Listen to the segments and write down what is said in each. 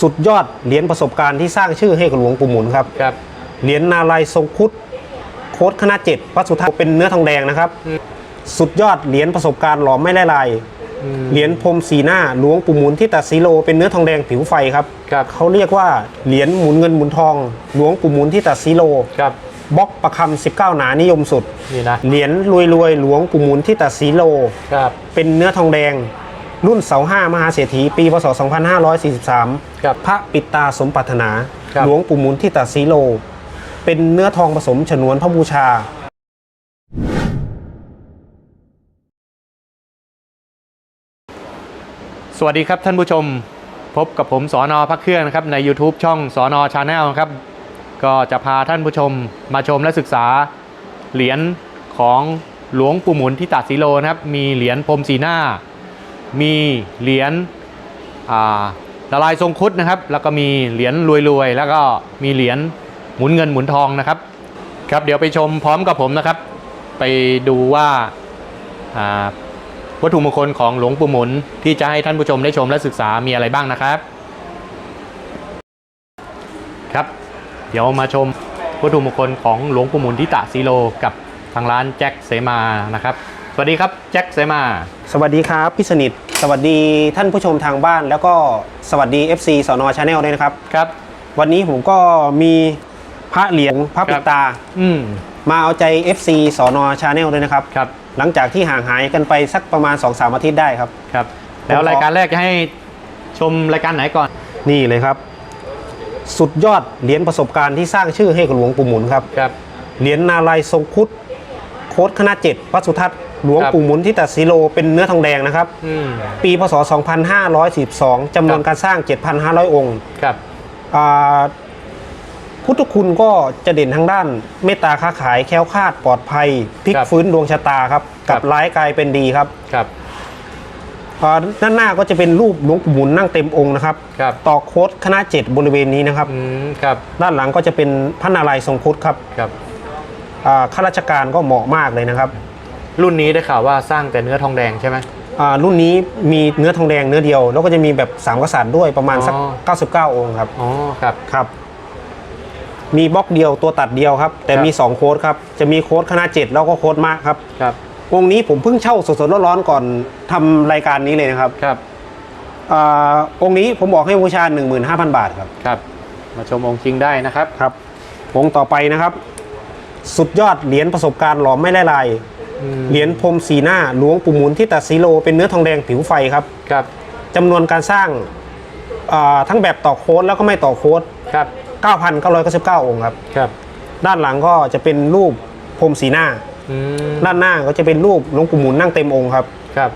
สุดยอดเหรียญประสบการณ์ที่สร้างชื่อให้กับหลวงปู่หมุนครับ ครับ เหรียญนาลายณ์ทรงครุดโค้ดคณะเจ็ดวัดสุทัศน์เป็นเนื้อทองแดงนะครับอืมสุดยอดเหรียญประสบการณ์หลอมไม่ละลายอืมเหรียญพรมสีหน้าหลวงปู่หมุนที่ตัดสีโล เป็นเนื้อทองแดงผิวไฟครับ ครับ เขาเรียกว่าเหรียญหมุนเงินหมุนทอง หลวงปู่หมุนที่ตัดสีโลครับบล็อกประคำ19 หนานิยมสุด นี่นะ เหรียญรวยรวยๆหลวงปู่หมุนที่ตัดสีโล ครับ เป็นเนื้อทองแดง รุ่นเสาห้ามหาเศรษฐีปีพศ 2543 ครับพระปิดตาสมปรารถนา ครับ หลวงปู่หมุนที่ตัดสีโล เป็นเนื้อทองผสมฉนวนพระบูชา สวัสดีครับท่านผู้ชมพบกับผมสอนอพักเครื่องนะครับใน YouTube ช่องสอนอชาแนลครับ ก็จะพาท่านผู้ชมมาชมและศึกษา เหรียญของหลวงปู่หมุนที่ตัดสีโลนะครับมีเหรียญพรมสีหน้า มีเหรียญละลายทรงคุดนะครับ แล้วก็มีเหรียญรวยๆ แล้วก็มีเหรียญหมุนเงินหมุนทองนะครับ ครับเดี๋ยวไปชมพร้อมกับผมนะครับ ไปดูว่าอ่าวัตถุมงคลของหลวงปู่หมุนที่จะให้ท่านผู้ชมได้ชมและศึกษามีอะไรบ้างนะครับ ครับ เดี๋ยวมาชมวัตถุมงคลของหลวงปู่หมุนทิตะซีโลกับทางร้านแจ็คเสมานะครับ สวัสดีครับแจ็คเสมา สวัสดีครับพี่สนิท สวัสดีท่านผู้ชมทางบ้าน แล้วก็สวัสดี FC สอนอชาแนลด้วยนะครับ ครับ วันนี้ผมก็มีพระเหรียญพระปิดตา อืมมาเอาใจ FC สอนอชาแนลด้วยนะครับ ครับ หลังจากที่ห่างหายกันไปสักประมาณ 2-3อาทิตย์ได้ครับ ครับ แล้วรายการแรกจะให้ชมรายการไหนก่อน นี่เลยครับ สุดยอดเหรียญประสบการณ์ที่สร้างชื่อให้กับหลวงปู่หมุนครับ ครับ เหรียญนาลายณ์ทรงครุดโค้ดคณะเจ็ดวัดสุทัศน์ หลวงครับปู่หมุนที่ตัดสีโลเป็นเนื้อทองแดงนะครับ อืมปีพศ 2542จำนวนครับการสร้าง 7,500 องค์ครับ อ่าพุทธคุณก็จะเด่นทางด้าน เมตตาค้าขายแคล้วคลาดปลอดภัยพลิกครับฟื้นดวงชะตาครับครักับบร้ายกลายเป็นดีครับครับ อ่าด้านหน้าก็จะเป็นรูปหลวงปู่หมุนนั่งเต็มองค์นะครับครับ ต่อโค้ดคณะเจ็ดบริเวณนี้นะครับ อืมครับด้านหลังก็จะเป็นพระนารายณ์ทรงครุดครับครับอ่าข้าราชการก็เหมาะมากเลยนะครับ รุ่นนี้ได้ข่าวว่าสร้างแต่เนื้อทองแดงใช่ไหม อ่ารุ่นนี้มีเนื้อทองแดงเนื้อเดียว แล้วก็จะมีแบบสามกษัตริย์ด้วยประมาณสัก อ๋อ99 องค์ครับอ๋อครับ ครับ มีบล็อกเดียวตัวตัดเดียวครับ แต่ครับ มี2โค้ดครับจะมีโค้ดคณะเจ็ดแล้วก็โค้ดมากครับครับองค์นี้ผมเพิ่งเช่าสดๆร้อนๆก่อนทำรายการนี้เลยนะครับครับอ่าองค์นี้ผมบอกให้บูชา 15,000 บาทครับ ครับ มาชมองค์จริงได้นะครับ ครับองค์ต่อไปนะครับ สุดยอดเหรียญประสบการณ์หลอมไม่ละลายอืม เหรียญพรมสีหน้าหลวงปู่หมุนที่ตัดสีโล เป็นเนื้อทองแดงผิวไฟครับครับจำนวนการสร้างอ่าทั้งแบบต่อโค้ดแล้วก็ไม่ต่อโค้ดครับ9,999 องค์ครับครับ ด้านหลังก็จะเป็นรูปพรมสีหน้าอืมด้านหน้าก็จะเป็นรูปหลวงปู่หมุนนั่งเต็มองค์ครับครับ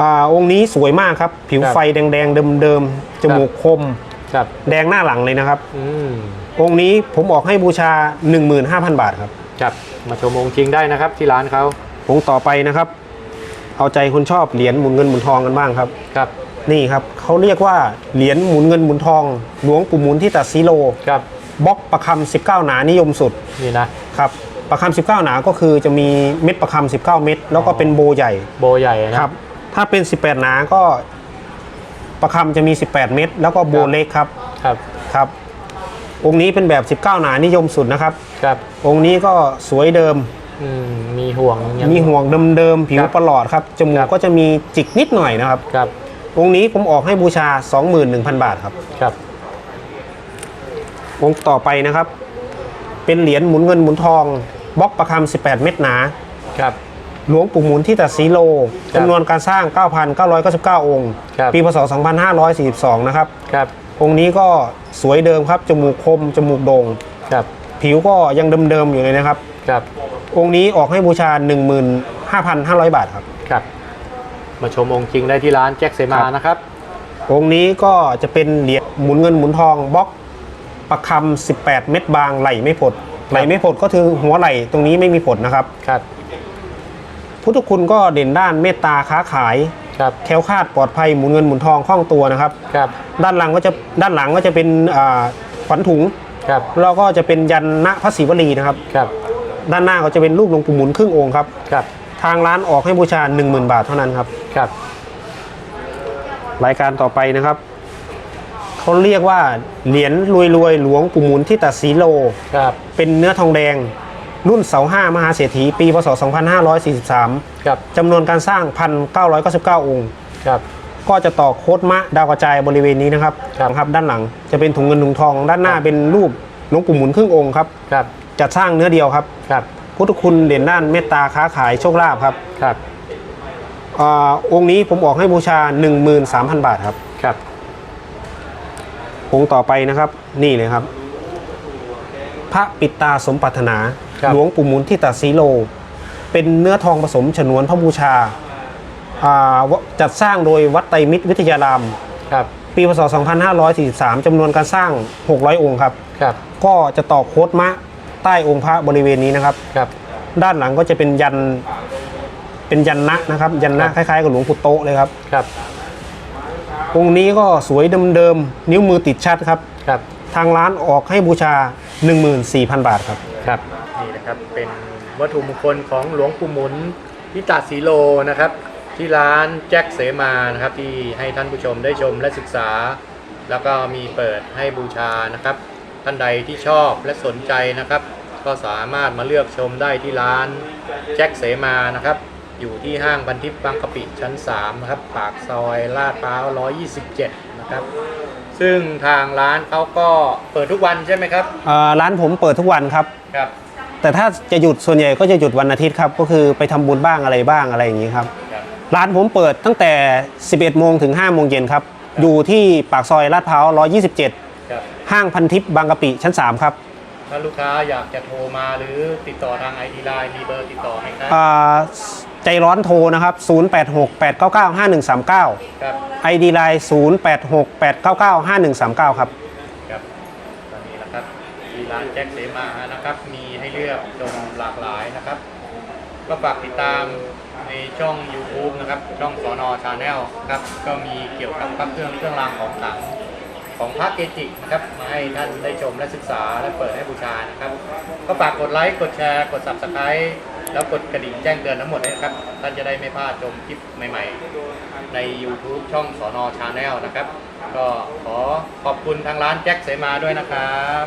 อาองค์นี้สวยมากครับ ผิวครับไฟแดงๆเดิมๆจมูกคมครับแดงหน้าหลังเลยนะครับอืมองค์นี้ผมออกให้บูชา 15,000 บาทครับ ครับมาชมองค์จริงได้นะครับที่ร้านเขาองค์ต่อไปนะครับ เอาใจคนชอบเหรียญหมุนเงินหมุนทองกันบ้างครับ ครับ นี่ครับเขาเรียกว่าเหรียญหมุนเงินหมุนทอง หลวงปู่หมุนที่ตัดซีโลครับบล็อกประคำ19 หนานิยมสุดนี่นะครับประคำ19 หนาก็คือจะมีเม็ดประคำ19 เม็ดแล้วก็เป็นโบใหญ่โบใหญ่นะครับ ถ้าเป็น 18 หนาก็ประคำจะมี 18 เม็ดแล้วก็โบเล็กครับครับครับ องค์นี้เป็นแบบ 19 หนานิยมสุดนะครับ ครับ องค์นี้ก็สวยเดิม อืมมีห่วงยัง มีห่วงเดิมๆผิวครับ ประหลอดครับจมูครักบก็จะมีจิกนิดหน่อยนะครับ ครับ องค์นี้ผมออกให้บูชา 21,000 บาทครับ ครับ องค์ต่อไปนะครับ เป็นเหรียญหมุนเงินหมุนทองบล็อกประคำ18 เม็ดหนา ครับ หลวงปู่หมุนที่ตัดสีโลครับจำนวนการสร้าง 9,999 องค์ ครับ ปีพศ 2542 นะครับ ครับ องค์นี้ก็ สวยเดิมครับ จมูกคม จมูกโด่งครับผิวก็ยังเดิมๆอยู่เลยนะครับ ครับองค์นี้ออกให้บูชา 15,500 บาทครับ ครับ มาชมองค์จริงได้ที่ร้านแจ็คเสมาครับนะครับ องค์นี้ก็จะเป็นเหรียญหมุนเงินหมุนทองบล็อกประคำ18 เม็ดบางไหลไม่ผดไหลไม่ผดก็คือหัวไหลตรงนี้ไม่มีผดนะครับ ครับ พุทธคุณก็เด่นด้านเมตตาค้าขาย ครับแคล้วคลาดปลอดภัยหมุนเงินหมุนทองคล่องตัวนะครับ ครับ ด้านหลังก็จะด้านหลังก็จะเป็นอ่าขวัญถุง ครับ แล้วก็จะเป็นยันณพระศิวลีนะครับ ครับ ด้านหน้าก็จะเป็นรูปหลวงปู่หมุนครึ่งองค์ครับ ครับ ทางร้านออกให้บูชา 10,000 บาทเท่านั้นครับ ครับ รายการต่อไปนะครับเขาเรียกว่าเหรียญรวยรวยๆหลวงปู่หมุนที่ตัดสีโล ครับ เป็นเนื้อทองแดง รุ่นเสาห้ามหาเศรษฐีปีพศ 2543 ครับจำนวนการสร้าง 1,999 องค์ ครับ ก็จะต่อโคดมะดาวกระจายบริเวณนี้นะครับครับนะครับ ด้านหลังจะเป็นถุงเงินถุงทอง ด้านหน้าครับเป็นรูปหลวงปู่หมุนครึ่งองค์ครับครับจัดสร้างเนื้อเดียวครับ ครับพุทธคุณเด่นด้านเมตตาค้าขายโชคลาภครับครับอาองค์นี้ผมออกให้บูชา 13,000 บาทครับ ครับองค์ต่อไปนะครับ นี่เลยครับ พระปิดตาสมปรารถนาครับ หลวงปู่หมุนที่ตัดสีโล เป็นเนื้อทองผสมฉนวนพระบูชาอ่าวจัดสร้างโดยวัดไตรมิตรวิทยารามครับปีพศ 2543 จำนวนการสร้าง 600 องค์ครับครับ ก็จะต่อโคดมะใต้องค์พระบริเวณนี้นะครับครับ ด้านหลังก็จะเป็นยันเป็นยันนะนะครับ ยันนะครับคล้ายๆกับหลวงปู่โตะเลยครับครับ องค์นี้ก็สวยเดิมๆนิ้วมือติดชัดครับครับ ทางร้านออกให้บูชา 14,000 บาทครับครับ นี่นะครับเป็นวัตถุมงคลของหลวงปู่หมุนพิตาสีโลนะครับ ที่ร้านแจ็คเสมานะครับที่ให้ท่านผู้ชมได้ชมและศึกษา แล้วก็มีเปิดให้บูชานะครับ ท่านใดที่ชอบและสนใจนะครับ ก็สามารถมาเลือกชมได้ที่ร้านแจ็คเสมานะครับ อยู่ที่ห้างพันทิพย์บางกะปิชั้น3นะครับปากซอยลาดพร้าว 127 นะครับ ซึ่งทางร้านเขาก็เปิดทุกวันใช่ไหมครับ อ่าร้านผมเปิดทุกวันครับ ครับ แต่ถ้าจะหยุดส่วนใหญ่ก็จะหยุดวันอาทิตย์ครับ ก็คือไปทำบุญบ้างอะไรบ้างอะไรอย่างนี้ครับครับ ร้านผมเปิดตั้งแต่ 11 โมงถึง 5 โมงเย็นครับ อยู่ที่ปากซอยลาดพร้าว 127ครับห้างพันทิพย์บางกะปิชั้น 3 ครับถ้าลูกค้าอยากจะโทรมาหรือติดต่อทางไอดีไลน์มีเบอร์ติดต่อไหมครับอ่าใจร้อนโทรนะครับ 0868995139ครับ ID Line 0868995139 ครับครับตอนนี้นะครับ ที่ร้านแจ็คเสมานะครับ มีให้เลือกชมหลากหลายนะครับ ก็ฝากติดตามในช่อง YouTube นะครับ ช่องสอนอชาแนลครับ ก็มีเกี่ยวกับพระเครื่องเครื่องรางของขลังของพระเกจินะครับมาให้ท่านได้ชมและศึกษาและเปิดให้บูชานะครับ ก็ฝากกดไลค์กดแชร์กด Subscribe แล้วกดกระดิ่งแจ้งเตือนทั้งหมดนะครับ ท่านจะได้ไม่พลาดชมคลิปใหม่ๆ ใน YouTube ช่องสอนอชาแนลนะครับ ก็ขอขอบคุณทางร้านแจ็คเสมาด้วยนะครับ